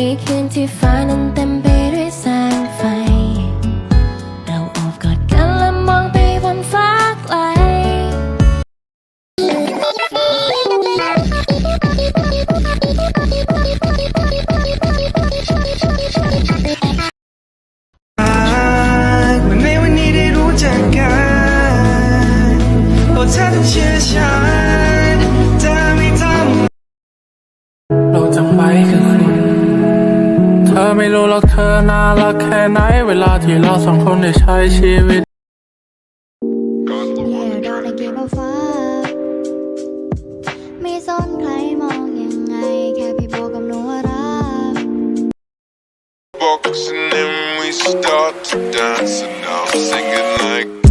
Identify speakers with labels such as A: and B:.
A: ในคืนที่ฟ้านั้นเต็มไปด้วยแสงไฟ เราโอบกอดกันและมองไปบนฟ้าไกล
B: เหมือนในวันนี้ได้รู้จักกันโอ้เธอต้องเชื่อฉันจะไม่ทำ
C: เราจำไว้คือคุณเธอไม่รู้หรอกเธอน่ารักแค่ไหน เวลาที่เราสองคนได้ใช้ชีวิต
D: Yeah, gonna give a fuck ไม่สนใครมองยังไง แค่พี่โบกับหนูว่ารัก
E: box and then we start to dance and I'm singing like